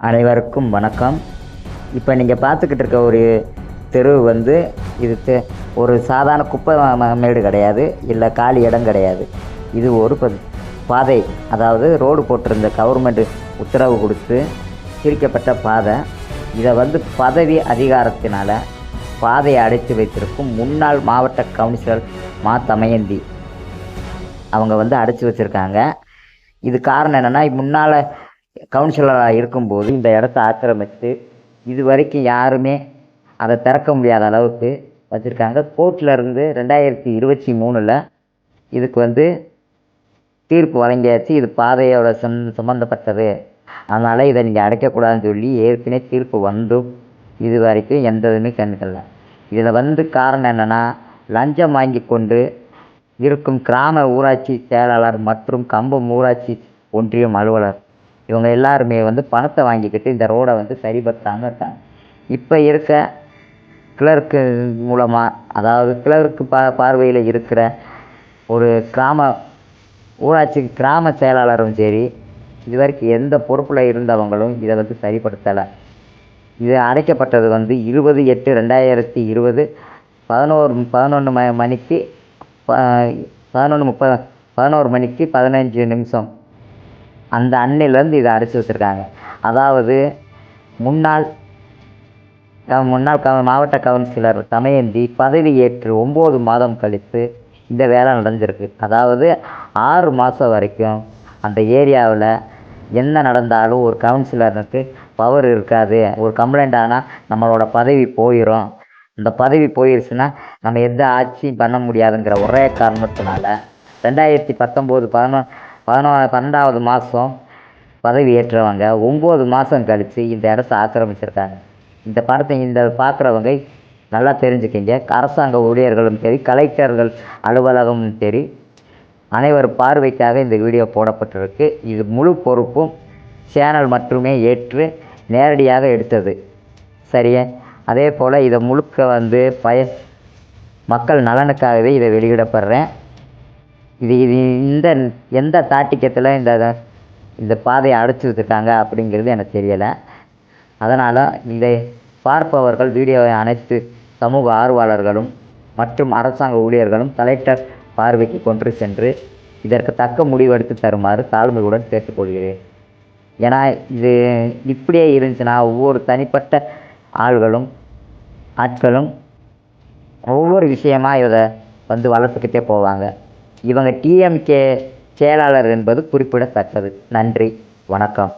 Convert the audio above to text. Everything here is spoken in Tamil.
அனைவருக்கும் வணக்கம். இப்போ நீங்கள் பார்த்துக்கிட்டு இருக்க ஒரு தெரு வந்து இது தெ- ஒரு சாதாரண குப்பை மேடு கிடையாது இல்லை காலி இடம் கிடையாது. இது ஒரு ப- பாதை அதாவது ரோடு போட்டிருந்த கவர்மெண்ட் உத்தரவு கொடுத்து பிரிக்கப்பட்ட பாதை. இதை வந்து பதவி அதிகாரத்தினால் பாதையை அடைத்து வைத்திருக்கும் முன்னாள் மாவட்ட கவுன்சிலர் மா. தமயந்தி. அவங்க வந்து அடைச்சி வச்சுருக்காங்க. இது காரணம் என்னென்னா முன்னால் கவுன்சிலராக இருக்கும்போது இந்த இடத்த ஆக்கிரமித்து இது வரைக்கும் யாருமே அதை திறக்க முடியாத அளவுக்கு வச்சுருக்காங்க. கோர்ட்டில் இருந்து ரெண்டாயிரத்தி இருபத்தி மூணில் இதுக்கு வந்து தீர்ப்பு வழங்கியாச்சு. இது பாதையோட சம் சம்மந்தப்பட்டது அதனால் இதை நீங்கள் அடைக்கக்கூடாதுன்னு சொல்லி ஏற்கனவே தீர்ப்பு வந்தும் இது வரைக்கும் எந்த இதுவுமே கண்டுக்கல இதில் வந்து காரணம் என்னென்னா லஞ்சம் வாங்கி கொண்டு இருக்கும் கிராம ஊராட்சி செயலாளர் மற்றும் கம்பம் ஊராட்சி ஒன்றியம் அலுவலர் இவங்க எல்லாருமே வந்து பணத்தை வாங்கிக்கிட்டு இந்த ரோடை வந்து சரிபடுத்தாமல் இருக்காங்க. இப்போ இருக்க கிளர்க்கு மூலமாக அதாவது கிளர்க்கு பா பார்வையில் இருக்கிற ஒரு கிராம ஊராட்சி கிராம செயலாளரும் சரி இது வரைக்கும் எந்த பொறுப்பில் இருந்தவங்களும் இதை வந்து சரிப்படுத்தலை. இது அடைக்கப்பட்டது வந்து இருபது எட்டு ரெண்டாயிரத்தி இருபது பதினோரு பதினொன்று ம மணிக்கு ப பதினொன்று முப்பது பதினோரு மணிக்கு பதினஞ்சு நிமிஷம். அந்த அன்னையிலேருந்து இதை அரைச்சி வச்சுருக்காங்க. அதாவது முன்னாள் க- முன்னாள் க மாவட்ட கவுன்சிலர் தமயந்தி பதவி ஏற்று ஒம்பது மாதம் கழித்து இந்த வேலை நடந்திருக்கு. அதாவது ஆறு மாதம் வரைக்கும் அந்த ஏரியாவில் என்ன நடந்தாலும் ஒரு கவுன்சிலருக்கு பவர் இருக்காது. ஒரு கம்ப்ளைண்ட் ஆனால் நம்மளோட பதவி போயிடும் இந்த பதவி போயிருச்சுன்னா நம்ம எந்த ஆட்சியும் பண்ண முடியாதுங்கிற ஒரே காரணத்தினால ரெண்டாயிரத்தி பத்தொம்போது பதினொ பதினோ பன்னெண்டாவது மாதம் பதவி ஏற்றவங்க ஒம்பது மாதம் கழித்து இந்த இடத்த ஆக்கிரமிச்சிருக்காங்க. இந்த படத்தை இந்த பார்க்குறவங்க நல்லா தெரிஞ்சுக்கிங்க. அரசாங்க ஊழியர்களும் சரி கலெக்டர்கள் அலுவலகமும் சரி அனைவர் பார்வைக்காக இந்த வீடியோ போடப்பட்டிருக்கு. இது முழு பொறுப்பும் சேனல் மட்டுமே ஏற்று நேரடியாக எடுத்தது. சரியா? அதே போல் இதை முழுக்க வந்து பய மக்கள் நலனுக்காகவே இதை வெளியிடப்படுறேன். இது இது இந்த எந்த தாட்டிக்கத்தில் இந்த இந்த பாதையை அடைச்சி வச்சுருக்காங்க அப்படிங்கிறது எனக்கு தெரியலை. அதனால் இதை பார்ப்பவர்கள் வீடியோவை அனைத்து சமூக ஆர்வலர்களும் மற்றும் அரசாங்க ஊழியர்களும் கலெக்டர் பார்வைக்கு கொண்டு சென்று இதற்கு தக்க முடிவெடுத்து தருமாறு தாழ்மையுடன் கேட்டுக்கொள்கிறேன். ஏன்னா இது இப்படியே இருந்துச்சுன்னா ஒவ்வொரு தனிப்பட்ட ஆள்களும் ஆட்களும் ஒவ்வொரு விஷயமாக இதை வந்து வளர்த்துக்கிட்டே போவாங்க. இவங்க டிஎம்கே செயலாளர் என்பது குறிப்பிடத்தக்கது. நன்றி. வணக்கம்.